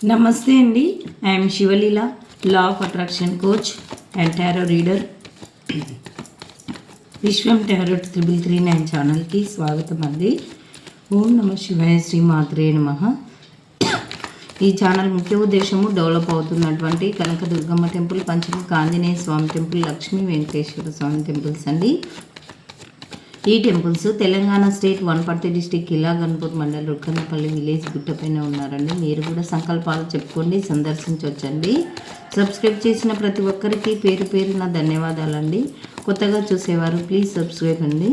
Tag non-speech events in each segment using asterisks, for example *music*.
నమస్తే అండి. I'm Shivaleela law of attraction coach and tarot reader Vishwam tarot triple three nine ఛానల్కి స్వాగతం అండి. ఓం నమ శివాయ శ్రీ మాత్రే నమ. ఈ ఛానల్ ముఖ్య ఉద్దేశము డెవలప్ అవుతున్నటువంటి Kanaka Durgamma temple Panchamukha Anjaneya Swamy temple Lakshmi Venkateshwara Swamy temples అండి. ఈ temples Telangana state Wanaparthy district Kila Ganpur mandal Rukkannapally village గుట్టపైన ఉన్నారండి. మీరు కూడా సంకల్పాలు చెప్పుకోండి సందర్శించవచ్చండి సబ్స్క్రైబ్ చేసిన ప్రతి ఒక్కరికి పేరు పేరున ధన్యవాదాలండి. కొత్తగా చూసేవారు ప్లీజ్ సబ్స్క్రైబ్ అండి.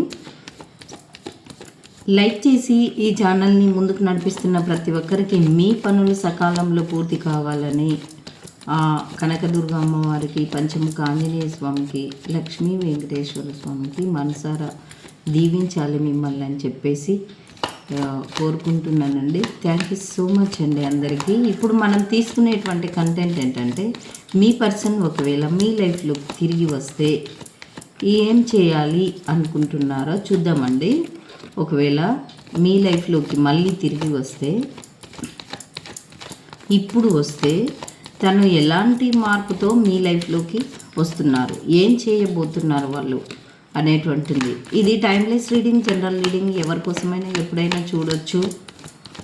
లైక్ చేసి ఈ ఛానల్ని ముందుకు నడిపిస్తున్న ప్రతి ఒక్కరికి మీ పనులు సకాలంలో పూర్తి కావాలని కనకదుర్గ అమ్మవారికి పంచముఖ ఆంజనేయ స్వామికి లక్ష్మీ వెంకటేశ్వర స్వామికి మనసారా దీవించాలి మిమ్మల్ని అని చెప్పేసి కోరుకుంటున్నానండి. థ్యాంక్ యూ సో మచ్ అండి అందరికీ. ఇప్పుడు మనం తీసుకునేటువంటి కంటెంట్ ఏంటంటే మీ పర్సన్ ఒకవేళ మీ లైఫ్లో తిరిగి వస్తే ఏం చేయాలి అనుకుంటున్నారో చూద్దామండి. ఒకవేళ మీ లైఫ్లోకి మళ్ళీ తిరిగి వస్తే ఇప్పుడు వస్తే తను ఎలాంటి మార్పుతో మీ లైఫ్లోకి వస్తున్నారు? ఏం చేయబోతున్నారు వాళ్ళు? అనేటువంటిది. ఇది టైమ్లెస్ రీడింగ్ జనరల్ రీడింగ్ ఎవరి కోసమైనా ఎప్పుడైనా చూడొచ్చు.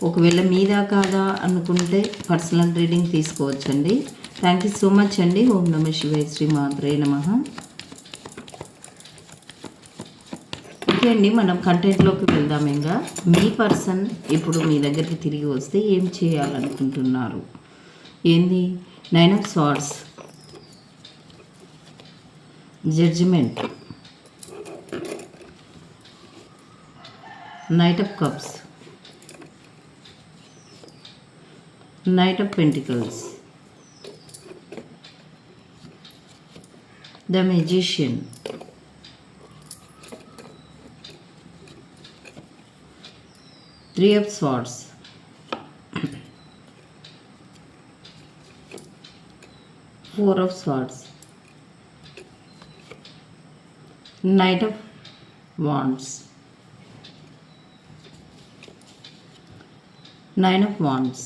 ఒకవేళ మీదా కాదా అనుకుంటే పర్సనల్ రీడింగ్ తీసుకోవచ్చండి. థ్యాంక్ యూ సో మచ్ అండి. ఓం నమ శివాయ శ్రీ మాత్రే నమ. ఓకే అండి మనం కంటెంట్లోకి వెళ్దాం ఇంకా. మీ పర్సన్ ఇప్పుడు మీ దగ్గరికి తిరిగి వస్తే ఏం చేయాలనుకుంటున్నారు? ఏంది? Nine of swords judgement Knight of Cups, Knight of Pentacles, the Magician, Three of Swords, *coughs* Four of Swords, Knight of Wands. Nine of wands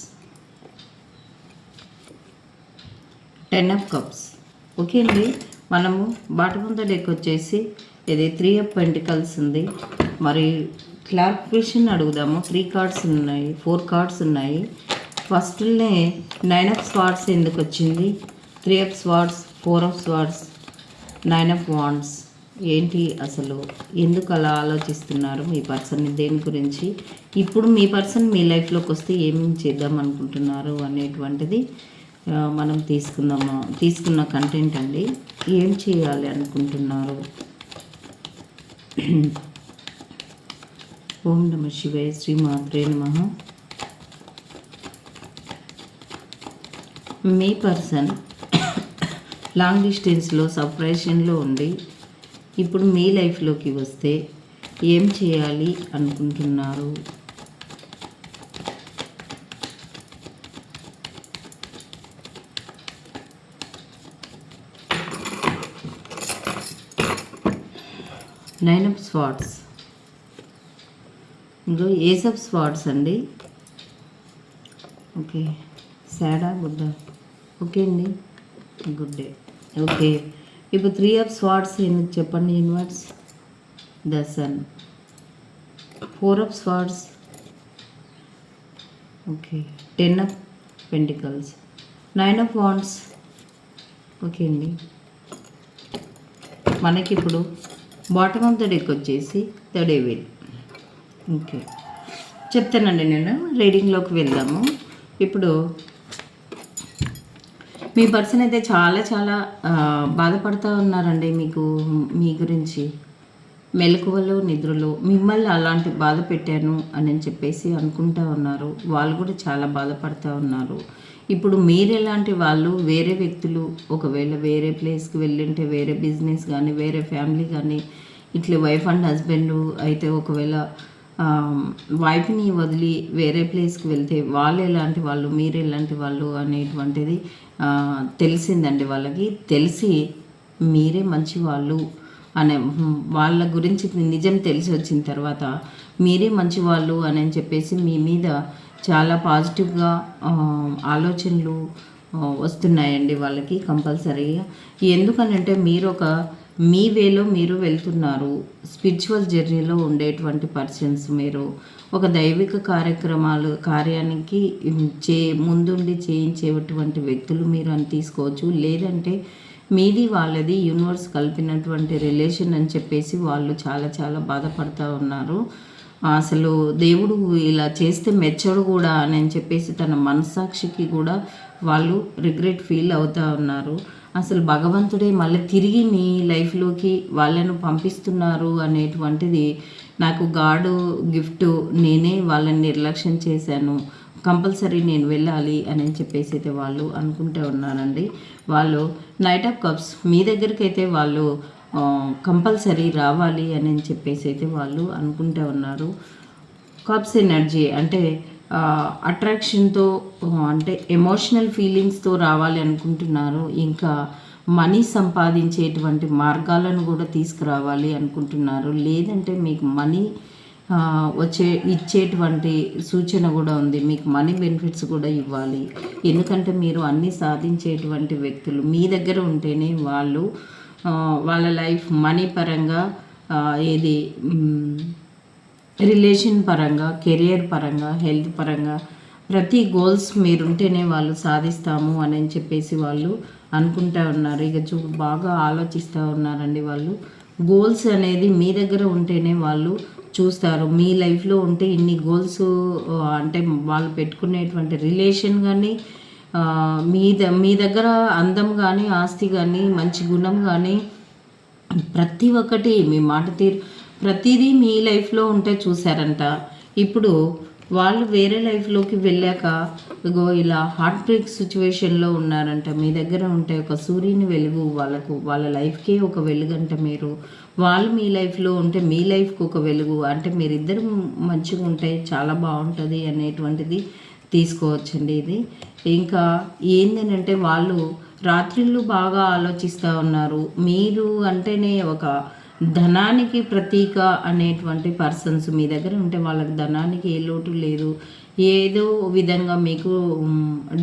ten of cups okay అండి మనము బాటముంద డెక్ వచ్చేసి ఇది త్రీ ఆఫ్ పెంటికల్స్ ఉంది. మరి clarification అడుగుదాము. Three cards ఉన్నాయి four cards ఉన్నాయి. ఫస్ట్నే నైన్ ఆఫ్ స్వార్డ్స్ ఎందుకు వచ్చింది? Three of swords four of swords nine of wands ఏంటి అసలు? ఎందుకు అలా ఆలోచిస్తున్నారు మీ పర్సన్ దేని గురించి? ఇప్పుడు మీ పర్సన్ మీ లైఫ్లోకి వస్తే ఏమేమి చేద్దాం అనుకుంటున్నారు అనేటువంటిది మనం తీసుకుందాము? తీసుకున్న కంటెంట్ అండి. ఏం చేయాలి అనుకుంటున్నారు? ఓం నమ శివాయ శ్రీ మాత్రే నమ. మీ పర్సన్ లాంగ్ డిస్టెన్స్లో సపరేషన్లో ఉండి ఇప్పుడు మీ లైఫ్లోకి వస్తే ఏం చేయాలి అనుకుంటున్నారు? నైన్ అప్ స్వాట్స్ ఇంకో ఏస్ అప్ స్వాట్స్ అండి ఓకే సాడా గుడ్డా ఓకే అండి. గుడ్ డే ఓకే ఇప్పుడు త్రీ ఆఫ్ స్వార్డ్స్ ఎందుకు చెప్పండి inverts the sun four of swords okay ten of pentacles nine of wands okay అండి. మనకి ఇప్పుడు బాటమ్ ఆఫ్ ద డెక్ వచ్చేసి ద డేవిల్ ఓకే చెప్తానండి నేను రీడింగ్లోకి వెళ్దాము. ఇప్పుడు మీ పర్సన్ అయితే చాలా చాలా బాధపడుతూ ఉన్నారండి మీకు మీ గురించి. మెలకువలు నిద్రలో మిమ్మల్ని అలాంటి బాధ పెట్టాను అని చెప్పేసి అనుకుంటా ఉన్నారు. వాళ్ళు కూడా చాలా బాధపడుతూ ఉన్నారు. ఇప్పుడు మీరెలాంటి వాళ్ళు వేరే వ్యక్తులు ఒకవేళ వేరే ప్లేస్కి వెళ్ళింటే వేరే బిజినెస్ కానీ వేరే ఫ్యామిలీ కానీ ఇట్లా వైఫ్ అండ్ హస్బెండ్ అయితే ఒకవేళ వైఫ్ని వదిలి వేరే ప్లేస్కి వెళ్తే వాళ్ళు ఎలాంటి వాళ్ళు మీరు ఎలాంటి వాళ్ళు అనేటువంటిది తెలిసిందండి వాళ్ళకి. తెలిసి మీరే మంచి వాళ్ళు అనే వాళ్ళ గురించి నిజం తెలిసి వచ్చిన తర్వాత మీరే మంచి వాళ్ళు అని చెప్పేసి మీ మీద చాలా పాజిటివ్గా ఆలోచనలు వస్తున్నాయండి వాళ్ళకి కంపల్సరీగా. ఎందుకనంటే మీరు ఒక మీ వేలో మీరు వెళ్తున్నారు. స్పిరిచువల్ జర్నీలో ఉండేటువంటి పర్సన్స్ మీరు ఒక దైవిక కార్యక్రమాలు కార్యానికి చే ముందుండి చేయించేటువంటి వ్యక్తులు మీరు అని తీసుకోవచ్చు. లేదంటే మీది వాళ్ళది యూనివర్స్ కలిపినటువంటి రిలేషన్ అని చెప్పేసి వాళ్ళు చాలా చాలా బాధపడుతూ ఉన్నారు. అసలు దేవుడు ఇలా చేస్తే మెచ్చడు కూడా అని చెప్పేసి తన మనస్సాక్షికి కూడా వాళ్ళు రిగ్రెట్ ఫీల్ అవుతూ ఉన్నారు. అసలు భగవంతుడే మళ్ళీ తిరిగి మీ లైఫ్లోకి వాళ్ళను పంపిస్తున్నారు అనేటువంటిది నాకు గాడు గిఫ్ట్ నేనే వాళ్ళని నిర్లక్ష్యం చేశాను. కంపల్సరీ నేను వెళ్ళాలి అని చెప్పేసి అయితే వాళ్ళు అనుకుంటూ ఉన్నారండి. వాళ్ళు నైట్ ఆఫ్ కప్స్ మీ దగ్గరికి అయితే వాళ్ళు కంపల్సరీ రావాలి అని చెప్పేసి అయితే వాళ్ళు అనుకుంటూ ఉన్నారు. కప్స్ ఎనర్జీ అంటే అట్రాక్షన్తో అంటే ఎమోషనల్ ఫీలింగ్స్తో రావాలి అనుకుంటున్నారు. ఇంకా మనీ సంపాదించేటువంటి మార్గాలను కూడా తీసుకురావాలి అనుకుంటున్నారు. లేదంటే మీకు మనీ వచ్చే ఇచ్చేటువంటి సూచన కూడా ఉంది. మీకు మనీ బెనిఫిట్స్ కూడా ఇవ్వాలి. ఎందుకంటే మీరు అన్నీ సాధించేటువంటి వ్యక్తులు. మీ దగ్గర ఉంటేనే వాళ్ళు వాళ్ళ లైఫ్ మనీ పరంగా ఏది రిలేషన్ పరంగా కెరియర్ పరంగా హెల్త్ పరంగా ప్రతి గోల్స్ మీరుంటేనే వాళ్ళు సాధిస్తాము అని చెప్పేసి వాళ్ళు అనుకుంటా ఉన్నారు. ఇక చూ బాగా ఆలోచిస్తూ ఉన్నారండి వాళ్ళు. గోల్స్ అనేది మీ దగ్గర ఉంటేనే వాళ్ళు చూస్తారు. మీ లైఫ్లో ఉంటే ఇన్ని గోల్స్ అంటే వాళ్ళు పెట్టుకునేటువంటి రిలేషన్ కానీ మీ ద మీ దగ్గర అందం కానీ ఆస్తి కానీ మంచి గుణం కానీ ప్రతి ఒక్కటి మీ మాట తీరు ప్రతిదీ మీ లైఫ్లో ఉంటే చూశారంట. ఇప్పుడు వాళ్ళు వేరే లైఫ్లోకి వెళ్ళాక ఇగో ఇలా హార్ట్ బ్రేక్ సిచ్యువేషన్లో ఉన్నారంట. మీ దగ్గర ఉంటే ఒక సూర్యుని వెలుగు వాళ్ళకు వాళ్ళ లైఫ్కే ఒక వెలుగంట మీరు. వాళ్ళు మీ లైఫ్లో ఉంటే మీ లైఫ్కి ఒక వెలుగు. అంటే మీరిద్దరు మంచిగా ఉంటే చాలా బాగుంటుంది అనేటువంటిది తీసుకోవచ్చండి ఇది. ఇంకా ఏంటంటే వాళ్ళు రాత్రిళ్ళు బాగా ఆలోచిస్తూ ఉన్నారు. మీరు అంటేనే ఒక ధనానికి ప్రతీక అనేటువంటి పర్సన్స్ మీ దగ్గర ఉంటే వాళ్ళకి ధనానికి ఏ లోటు లేదు. ఏదో విధంగా మీకు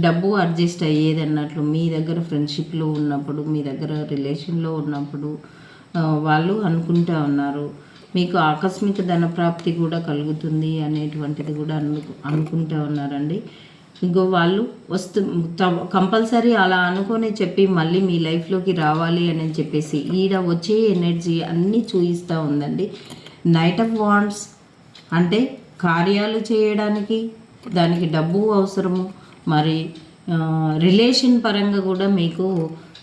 డబ్బు అడ్జస్ట్ అయ్యేది అన్నట్లు మీ దగ్గర ఫ్రెండ్షిప్లో ఉన్నప్పుడు మీ దగ్గర రిలేషన్లో ఉన్నప్పుడు వాళ్ళు అనుకుంటా ఉన్నారు. మీకు ఆకస్మిక ధన ప్రాప్తి కూడా కలుగుతుంది అనేటువంటిది కూడా అను అనుకుంటా ఉన్నారండి. ఇంకో వాళ్ళు వస్తు కంపల్సరీ అలా అనుకొని చెప్పి మళ్ళీ మీ లైఫ్లోకి రావాలి అని చెప్పేసి ఈడ వచ్చే ఎనర్జీ అన్నీ చూయిస్తూ ఉందండి. నైట్ ఆఫ్ వాండ్స్ అంటే కార్యాలు చేయడానికి దానికి డబ్బు అవసరము. మరి రిలేషన్ పరంగా కూడా మీకు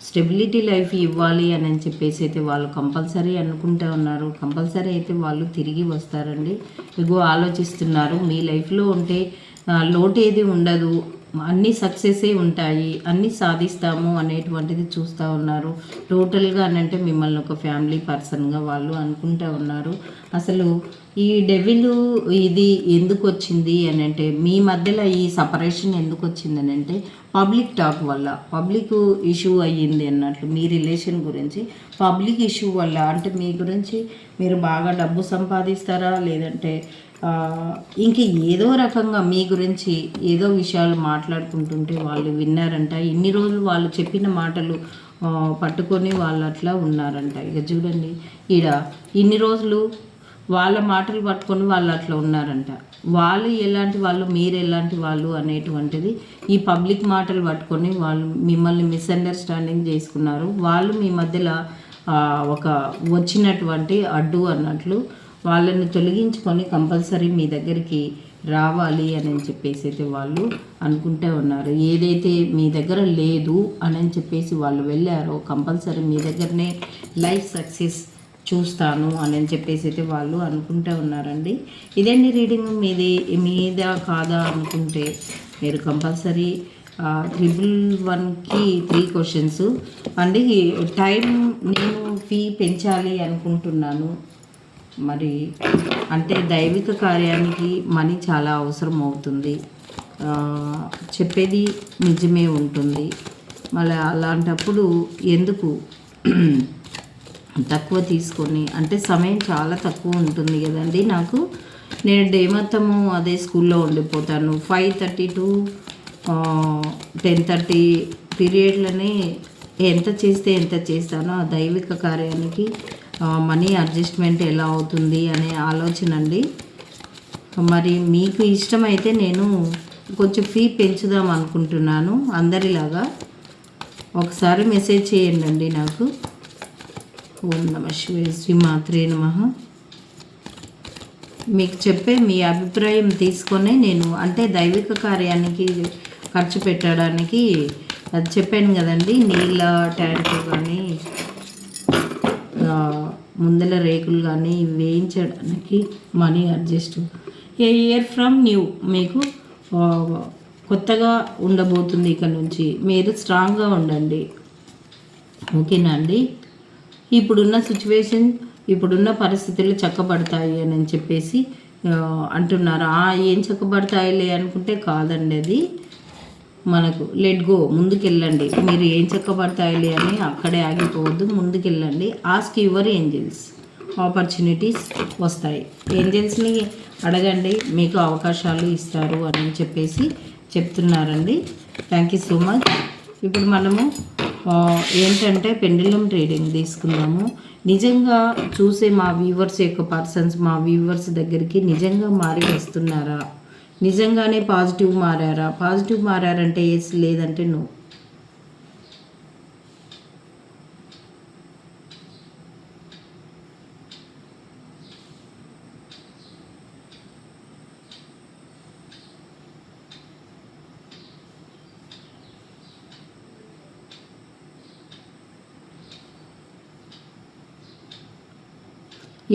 స్టెబిలిటీ లైఫ్ ఇవ్వాలి అని చెప్పేసి అయితే వాళ్ళు కంపల్సరీ అనుకుంటూ ఉన్నారు. కంపల్సరీ అయితే వాళ్ళు తిరిగి వస్తారండి. ఇగో ఆలోచిస్తున్నారు. మీ లైఫ్లో ఉంటే లోటు ఏది ఉండదు. అన్నీ సక్సెసే ఉంటాయి. అన్నీ సాధిస్తాము అనేటువంటిది చూస్తూ ఉన్నారు. టోటల్గా అని అంటే మిమ్మల్ని ఒక ఫ్యామిలీ పర్సన్గా వాళ్ళు అనుకుంటూ ఉన్నారు. అసలు ఈ డెవిల్ ఇది ఎందుకు వచ్చింది అని అంటే మీ మధ్యలో ఈ సపరేషన్ ఎందుకు వచ్చింది అని అంటే పబ్లిక్ టాక్ వల్ల పబ్లిక్ ఇష్యూ అయ్యింది అన్నట్లు మీ రిలేషన్ గురించి పబ్లిక్ ఇష్యూ వల్ల అంటే మీ గురించి మీరు బాగా డబ్బు సంపాదిస్తారా? లేదంటే ఇంక ఏదో రకంగా మీ గురించి ఏదో విషయాలు మాట్లాడుకుంటుంటే వాళ్ళు విన్నారంట. ఇన్ని రోజులు వాళ్ళు చెప్పిన మాటలు పట్టుకొని వాళ్ళు అట్లా ఉన్నారంట. ఇక చూడండి ఈడ ఇన్ని రోజులు వాళ్ళ మాటలు పట్టుకొని వాళ్ళు అట్లా ఉన్నారంట. వాళ్ళు ఎలాంటి వాళ్ళు మీరు ఎలాంటి వాళ్ళు అనేటువంటిది ఈ పబ్లిక్ మాటలు పట్టుకొని వాళ్ళు మిమ్మల్ని మిస్అండర్స్టాండింగ్ చేసుకున్నారు. వాళ్ళు మీ మధ్యలో ఒక వచ్చినటువంటి అడ్డు అన్నట్లు వాళ్ళని తొలగించుకొని కంపల్సరీ మీ దగ్గరికి రావాలి అని చెప్పేసి అయితే వాళ్ళు అనుకుంటూ ఉన్నారు. ఏదైతే మీ దగ్గర లేదు అని చెప్పేసి వాళ్ళు వెళ్ళారో కంపల్సరీ మీ దగ్గరనే లైఫ్ సక్సెస్ చూస్తాను అని చెప్పేసి అయితే వాళ్ళు అనుకుంటూ ఉన్నారండి. ఇదండి రీడింగ్ మీది మీద కాదా అనుకుంటే మీరు కంపల్సరీ ట్రిపుల్ వన్కి త్రీ క్వశ్చన్స్. అండి టైం నేను ఫీ పెంచాలి అనుకుంటున్నాను. మరి అంటే దైవిక కార్యానికి మనీ చాలా అవసరం అవుతుంది. చెప్పేది నిజమే ఉంటుంది. మళ్ళీ అలాంటప్పుడు ఎందుకు తక్కువ తీసుకొని అంటే సమయం చాలా తక్కువ ఉంటుంది కదండి నాకు. నేను డే మొత్తము అదే స్కూల్లో ఉండిపోతాను. Five thirty to ten thirty పీరియడ్లనే ఎంత చేస్తే ఎంత చేస్తానో ఆ దైవిక కార్యానికి మనీ అడ్జస్ట్మెంట్ ఎలా అవుతుంది అనే ఆలోచన అండి. మరి మీకు ఇష్టమైతే నేను కొంచెం ఫీ పెంచుదాం అనుకుంటున్నాను అందరిలాగా. ఒకసారి మెసేజ్ చేయండి అండి నాకు. ఓం నమ శివే శ్రీ మాత్రే నమ. మీకు చెప్పే మీ అభిప్రాయం తీసుకొని నేను అంటే దైవిక కార్యానికి ఖర్చు పెట్టడానికి అది చెప్పాను కదండి నీళ్ళ ట్యాంకు కానీ ముందల రేకులు కానీ వేయించడానికి money adjust. A year from new మీకు కొత్తగా ఉండబోతుంది ఇక్కడ నుంచి. మీరు స్ట్రాంగ్గా ఉండండి. ఓకేనా అండి? ఇప్పుడున్న సిచ్యువేషన్ ఇప్పుడున్న పరిస్థితులు చక్కబడతాయి అని చెప్పేసి అంటున్నారు. ఏం చక్కబడతాయిలే అనుకుంటే కాదండి అది. మనకు లెట్ గో ముందుకెళ్ళండి. మీరు ఏం చక్కబడతాయిలే అని అక్కడే ఆగిపోవద్దు ముందుకెళ్ళండి. ఆస్క్ యువర్ ఏంజల్స్ ఆపర్చునిటీస్ వస్తాయి. ఏంజల్స్ని అడగండి మీకు అవకాశాలు ఇస్తారు అని చెప్పేసి చెప్తున్నారండి. థ్యాంక్ యూ సో మచ్ ఇప్పుడు మనము ఏంటంటే పెండిలం ట్రేడింగ్ తీసుకున్నాము నిజంగా చూసే మా వ్యూవర్స్ యొక్క పర్సన్స్ మా వ్యూవర్స్ దగ్గరికి నిజంగా మారి వస్తున్నారా నిజంగానే పాజిటివ్ మారారా? పాజిటివ్ మారారంటే ఎస్ లేదంటే నో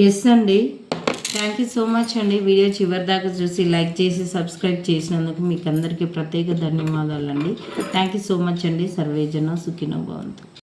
ఎస్ అండి. థ్యాంక్ యూ సో మచ్ అండి. వీడియో చివరి దాకా చూసి లైక్ చేసి సబ్స్క్రైబ్ చేసినందుకు మీకు అందరికీ ప్రత్యేక ధన్యవాదాలు అండి థ్యాంక్ యూ సో మచ్ అండి. సర్వేజన సుఖినో భవంతు.